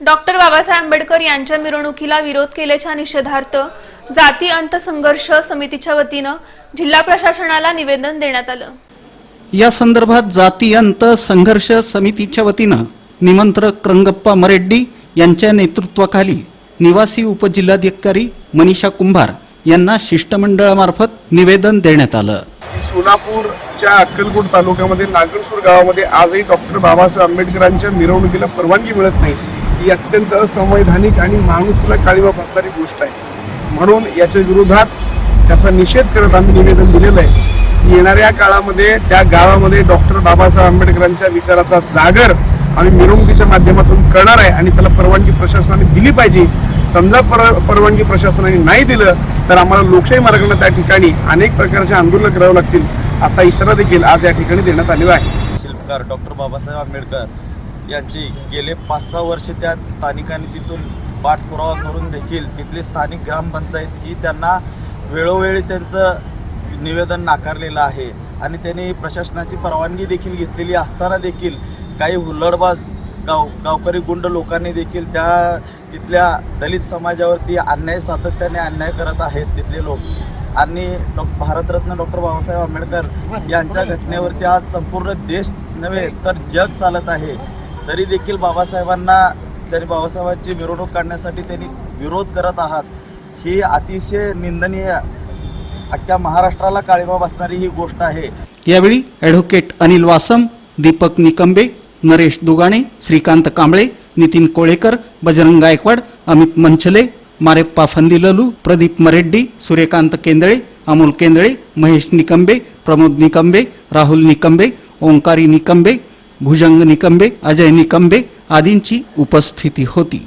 Doctor Babasaheb Ambedkar यांच्या मिरवणुकीला विरोध केल्याच्या निषेधार्थ जाती अंत संघर्ष समितीच्या वतीनं जिल्हा प्रशासनाला निवेदन देण्यात आलं. या संदर्भात जाती अंत संघर्ष समितीच्या वतीनं निमंत्रक रंगप्पा मरेड्डी यांच्या नेतृत्वाखाली निवासी उपजिल्हाधिकारी मनीषा कुंभार यांना शिष्टमंडळामार्फत निवेदन देण्यात आलं. सोलापूरच्या अक्कलकोट तालुक्यामध्ये नागरसूर गावामध्ये आजही डॉक्टर बाबासाहेब आंबेडकरांच्या मिरवणुकीला परवानगी मिळत नाही. ही अत्यंत असंवैधानिक आणि माणूसला काळीमा फासणारी गोष्ट आहे. म्हणून याच्या विरोधात त्याचा निषेध करत आम्ही निवेदन दिलेलं आहे की येणाऱ्या काळामध्ये त्या गावामध्ये डॉक्टर बाबासाहेब आंबेडकरांच्या विचाराचा जागर आम्ही मिरवणुकीच्या माध्यमातून करणार आहे आणि त्याला परवानगी प्रशासनाने दिली पाहिजे. समजा पर परवानगी प्रशासनाने नाही दिलं तर आम्हाला लोकशाही मार्गाने त्या ठिकाणी अनेक प्रकारचे आंदोलन करावे लागतील असा इशारा देखील आज या ठिकाणी देण्यात आलेला आहे. शिल्पकार डॉक्टर बाबासाहेब आंबेडकर यांची गेले पाच सहा वर्ष त्या स्थानिकांनी तिथून पाठपुरावा करून देखील तिथली स्थानिक ग्रामपंचायत ही त्यांना वेळोवेळी त्यांचं निवेदन नाकारलेलं आहे. आणि त्यांनी प्रशासनाची परवानगी देखील घेतलेली असताना देखील काही हुल्लडबाज गाव गावकरी गुंड लोकांनी देखील त्या तिथल्या दलित समाजावरती अन्याय सातत्याने अन्याय करत आहेत तिथले लोक. आणि डॉ भारतरत्न डॉक्टर बाबासाहेब आंबेडकर यांच्या घटनेवरती आज संपूर्ण देश नव्हे तर जग चालत आहे. तरी देखील बाबासाहेबांना तरी बाबासाहेबांची मिरवणूक काढण्यासाठी त्यांनी विरोध करत आहात ही अतिशय निंदनीय अख्ख्या महाराष्ट्राला काळीमा बसणारी ही गोष्ट आहे. यावेळी ॲडव्होकेट अनिल वासम दीपक निकंबे नरेश दुगाणे श्रीकांत कांबळे नितीन कोळेकर बजरंग गायकवाड अमित मंचले मारेप्पा फंदिललू प्रदीप मरेड्डी सूर्यकांत केंदळे अमोल केंदळे महेश निकंबे प्रमोद निकंबे राहुल निकंबे ओंकारी निकंबे भुजंग निकंबे अजय निकंबे आदींची उपस्थिती होती.